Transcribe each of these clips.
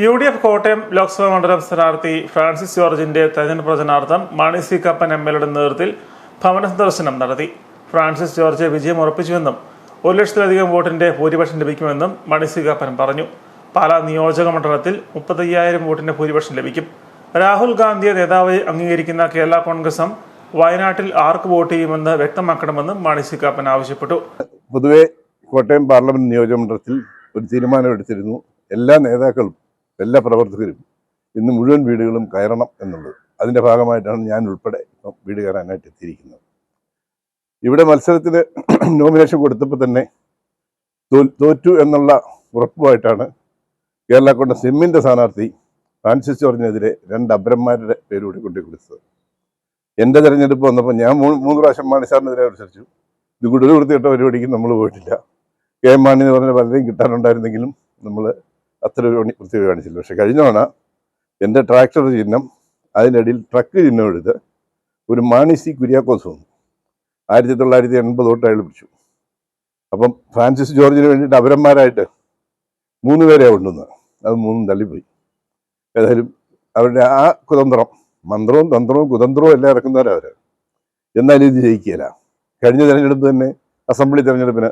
U D F Kottayam Lok Sabha മണ്ഡലം സ്ഥാനാർത്ഥി Francis ജോർജിന്റെ തെരഞ്ഞെടുപ്പ് പ്രചരണാർത്ഥം Mani C Kappan M L എയുടെ നേതൃത്വത്തിൽ ഭവന സന്ദർശനം നടത്തി. ഫ്രാൻസിസ് ജോർജ് വിജയം ഉറപ്പിച്ചുവെന്നും ഒരു ലക്ഷത്തിലധികം വോട്ടിന്റെ ഭൂരിപക്ഷം ലഭിക്കുമെന്നും മാണി സി കപ്പൻ പറഞ്ഞു. പാലാ നിയോജക മണ്ഡലത്തിൽ മുപ്പത്തയ്യായിരം വോട്ടിന്റെ ഭൂരിപക്ഷം ലഭിക്കും. രാഹുൽ ഗാന്ധിയെ നേതാവായി അംഗീകരിക്കുന്ന കേരള കോൺഗ്രസും വയനാട്ടിൽ ആർക്ക് വോട്ട് ചെയ്യുമെന്ന് വ്യക്തമാക്കണമെന്നും മാണി സി കാപ്പൻ ആവശ്യപ്പെട്ടു. പൊതുവെ കോട്ടയം പാർലമെന്റ് നിയോജക മണ്ഡലത്തിൽ ഒരു തീരുമാനമെടുത്തിരുന്നു എല്ലാ നേതാക്കളും എല്ലാ പ്രവർത്തകരും ഇന്ന് മുഴുവൻ വീടുകളും കയറണം എന്നുള്ളത്. അതിന്റെ ഭാഗമായിട്ടാണ് ഞാൻ ഉൾപ്പെടെ ഇപ്പം വീട് കയറാനായിട്ട് എത്തിയിരിക്കുന്നത്. ഇവിടെ മത്സരത്തിന് നോമിനേഷൻ കൊടുത്തപ്പോൾ തന്നെ തോറ്റു എന്നുള്ള ഉറപ്പുമായിട്ടാണ് കേരള കോൺഗ്രസ് സിമ്മിന്റെ സ്ഥാനാർത്ഥി ഫ്രാൻസിസ് ജോർജിനെതിരെ രണ്ട് അബ്രന്മാരുടെ പേരുകൂടി കൊണ്ടു കൊടുത്തത് എന്റെ തെരഞ്ഞെടുപ്പ് വന്നപ്പോൾ ഞാൻ മൂന്ന് മൂന്ന് പ്രാവശ്യം മാണി സാറിനെതിരെ മത്സരിച്ചു ഇത് കൂടെ വൃത്തികെട്ട പരിപാടിക്ക് നമ്മൾ പോയിട്ടില്ല. കെ എം മാണി എന്ന് പറഞ്ഞ പലരെയും കിട്ടാനുണ്ടായിരുന്നെങ്കിലും നമ്മൾ അത്ര ഒരു പണി വൃത്തി കാണിച്ചില്ല. പക്ഷെ കഴിഞ്ഞ തവണ എന്റെ ട്രാക്ടർ ചിഹ്നം അതിന്റെ ഇടയിൽ ട്രക്ക് ചിഹ്നം എടുത്ത് ഒരു മാണി സി കുര്യാക്കോസ് വന്നു. ആയിരത്തി തൊള്ളായിരത്തി എൺപത് തൊട്ട് അയാൾ പിടിച്ചു. അപ്പം ഫ്രാൻസിസ് ജോർജിന് വേണ്ടിയിട്ട് അവരന്മാരായിട്ട് മൂന്ന് പേരെ കൊണ്ടുവന്ന് അത് മൂന്നും തള്ളിപ്പോയി. ഏതായാലും അവരുടെ ആ കുതന്ത്രം മന്ത്രവും തന്ത്രവും കുതന്ത്രവും എല്ലാം ഇറക്കുന്നവരാണ് അവർ എന്നാലും ഇത് ജയിക്കുകയില്ല. കഴിഞ്ഞ തെരഞ്ഞെടുപ്പ് തന്നെ അസംബ്ലി തെരഞ്ഞെടുപ്പിന്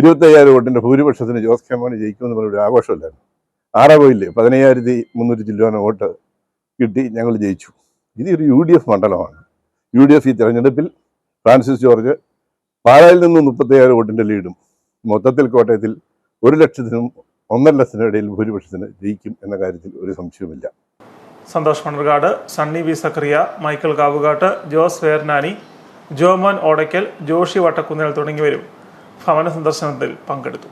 ഇരുപത്തയ്യായിരം വോട്ടിന്റെ ഭൂരിപക്ഷത്തിന് ജോസ് കെ മാണി ജയിക്കുമെന്ന് പറഞ്ഞൊരു ആഘോഷമില്ലായിരുന്നു. ആറാ പോയില്ലേ പതിനയ്യായിരത്തി മുന്നൂറ്റി ചില്ലുവാന വോട്ട് കിട്ടി ഞങ്ങൾ ജയിച്ചു. ഇത് ഒരു യു ഡി എഫ് മണ്ഡലമാണ്. യു ഡി എഫ് ഈ തെരഞ്ഞെടുപ്പിൽ ഫ്രാൻസിസ് ജോർജ് പാലായിൽ നിന്ന് മുപ്പത്തയ്യായിരം വോട്ടിന്റെ ലീഡും മൊത്തത്തിൽ കോട്ടയത്തിൽ ഒരു ലക്ഷത്തിനും ഒന്നര ലക്ഷത്തിനും ഇടയിൽ ഭൂരിപക്ഷത്തിന് ജയിക്കും എന്ന കാര്യത്തിൽ ഒരു സംശയവുമില്ല. സന്തോഷ് മണർകാട് സണ്ണി വി സക്രിയ മൈക്കിൾ കാവുകാട്ട് ജോസ് വേർനാനി ജോമോൻ ഓടയ്ക്കൽ ജോഷി വട്ടക്കുന്നേൽ തുടങ്ങിയവരും ഭവന സന്ദർശനത്തിൽ പങ്കെടുത്തു.